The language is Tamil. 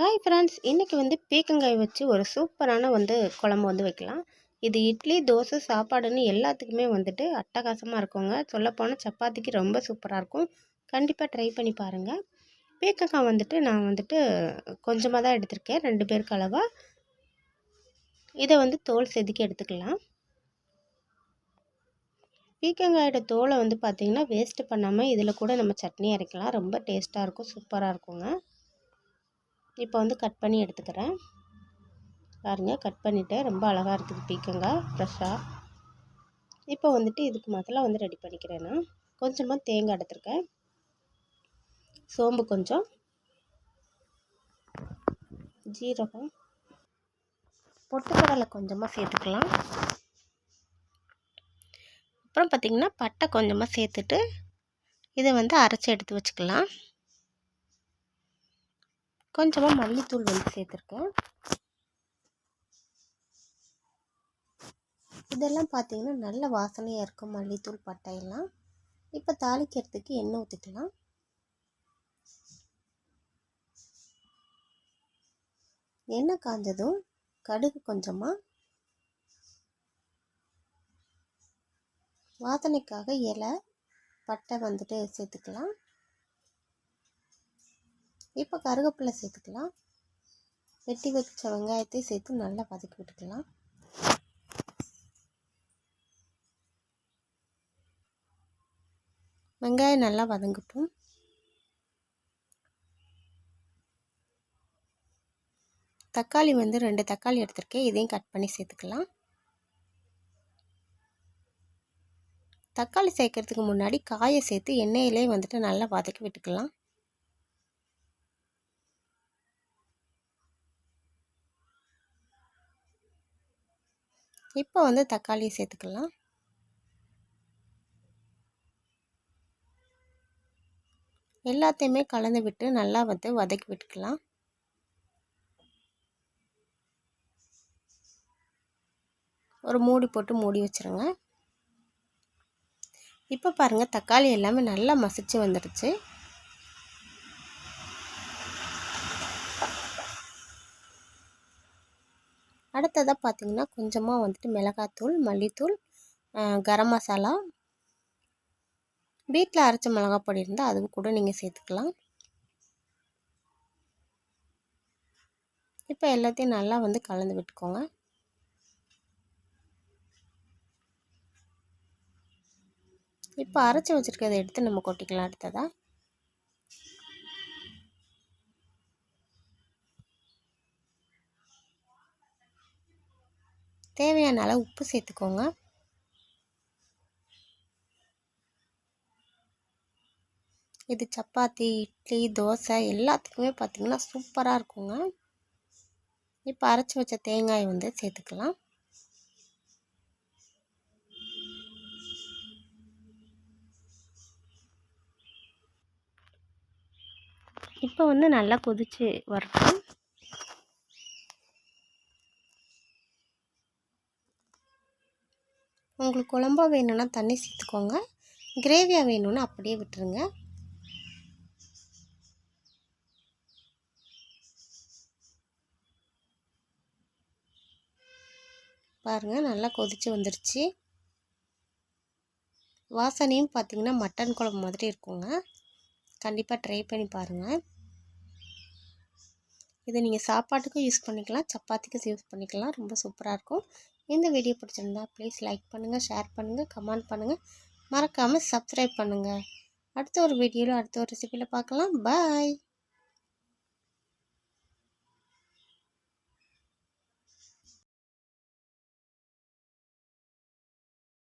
ஹாய் ஃப்ரெண்ட்ஸ் இன்றைக்கி வந்து பீக்கங்காய் வச்சு ஒரு சூப்பரான வந்து குழம்பு வந்து வைக்கலாம். இது இட்லி தோசை சாப்பாடுன்னு எல்லாத்துக்குமே வந்துட்டு அட்டகாசமாக இருக்குங்க. சொல்லப்போனால் சப்பாத்திக்கு ரொம்ப சூப்பராக இருக்கும். கண்டிப்பாக ட்ரை பண்ணி பாருங்கள் பீக்கங்காய் வந்துட்டு நான் வந்துட்டு கொஞ்சமாக தான் எடுத்திருக்கேன். ரெண்டு பேருக்கு அளவாக இதை வந்து தோல் செதுக்கி எடுத்துக்கலாம். பீக்கங்காயோட தோலை வந்து பார்த்திங்கன்னா வேஸ்ட்டு பண்ணாமல் இதில் கூட நம்ம சட்னி அரைக்கலாம். ரொம்ப டேஸ்ட்டாக இருக்கும் சூப்பராக இருக்குங்க. இப்போ வந்து கட் பண்ணி எடுத்துக்கிறேன். பாருங்கள் கட் பண்ணிவிட்டேன் ரொம்ப அழகாக இருக்குது பீக்கங்காய் ஃப்ரெஷ்ஷாக இப்போ வந்துட்டு இதுக்கு மசாலா வந்து ரெடி பண்ணிக்கிறேன் நான். கொஞ்சமாக தேங்காய் எடுத்துருக்கேன். சோம்பு கொஞ்சம். ஜீரகம். பொட்டுக்கடலை கொஞ்சமாக சேர்த்துக்கலாம். அப்புறம் பார்த்திங்கன்னா பட்டை கொஞ்சமாக சேர்த்துட்டு இதை வந்து அரைச்சி எடுத்து வச்சுக்கலாம். கொஞ்சமாக மல்லித்தூள் வந்து சேர்த்துருக்கேன். இதெல்லாம் பார்த்தீங்கன்னா நல்ல வாசனையாக இருக்கும் மல்லித்தூள் பட்டையெல்லாம். இப்போ தாளிக்கிறதுக்கு எண்ணெய் ஊற்றிக்கலாம் எண்ணெய் காஞ்சதும் கடுகு கொஞ்சமாக வாசனைக்காக இலை பட்டை வந்துட்டு சேர்த்துக்கலாம். இப்போ கருவேப்பிலை சேர்த்துக்கலாம். வெட்டி வச்ச வெங்காயத்தை சேர்த்து நல்லா வதக்கி விட்டுக்கலாம். வெங்காயம் நல்லா வதங்கட்டும். தக்காளி வந்து ரெண்டு தக்காளி எடுத்திருக்கேன். இதையும் கட் பண்ணி சேர்த்துக்கலாம். தக்காளி சேர்க்கறதுக்கு முன்னாடி காயை சேர்த்து எண்ணெயிலே வந்துட்டு நல்லா வதக்கி விட்டுக்கலாம். இப்போ வந்து தக்காளியை சேர்த்துக்கலாம் எல்லாத்தையுமே கலந்து விட்டு நல்லா வந்து வதக்கி விட்டுக்கலாம். ஒரு மூடி போட்டு மூடி வச்சுருங்க. இப்போ பாருங்கள் தக்காளி எல்லாமே நல்லா மசிச்சு வந்துடுச்சு. அடுத்ததாக பார்த்திங்கன்னா கொஞ்சமாக வந்துட்டு மிளகாத்தூள் மல்லித்தூள் கரம் மசாலா. வீட்டில் அரைச்ச மிளகா பொடி இருந்தால் அதுவும் கூட நீங்கள் சேர்த்துக்கலாம். இப்போ எல்லாத்தையும் நல்லா வந்து கலந்து விட்டுக்கோங்க. இப்போ அரைச்சி வச்சுருக்கிறத எடுத்து நம்ம கொட்டிக்கலாம் அடுத்ததாக தேவையான அளவு உப்பு சேர்த்துக்கோங்க. இது சப்பாத்தி இட்லி தோசை எல்லாத்துக்குமே பார்த்திங்கன்னா சூப்பராக இருக்குங்க. இப்போ அரைச்சி வச்ச தேங்காய் வந்து சேர்த்துக்கலாம். இப்போ வந்து நல்லா கொதித்து வரட்டும். உங்களுக்கு குழம்பா வேணும்னா தண்ணி சேர்த்துக்கோங்க. கிரேவியாக வேணும்னா அப்படியே விட்டுருங்க. பாருங்கள் நல்லா கொதித்து வந்துடுச்சு வாசனையும் பார்த்திங்கன்னா மட்டன் குழம்பு மாதிரி இருக்குங்க. கண்டிப்பாக ட்ரை பண்ணி பாருங்கள் இதை நீங்கள் சாப்பாட்டுக்கும் யூஸ் பண்ணிக்கலாம் சப்பாத்திக்கும் யூஸ் பண்ணிக்கலாம். ரொம்ப சூப்பராக இருக்கும். இந்த வீடியோ பிடிச்சிருந்தா ப்ளீஸ் லைக் பண்ணுங்கள் ஷேர் பண்ணுங்கள் கமெண்ட் பண்ணுங்கள் மறக்காமல் சப்ஸ்கிரைப் பண்ணுங்கள் அடுத்த ஒரு வீடியோவில் அடுத்த ஒரு ரெசிபியில் பார்க்கலாம். பாய்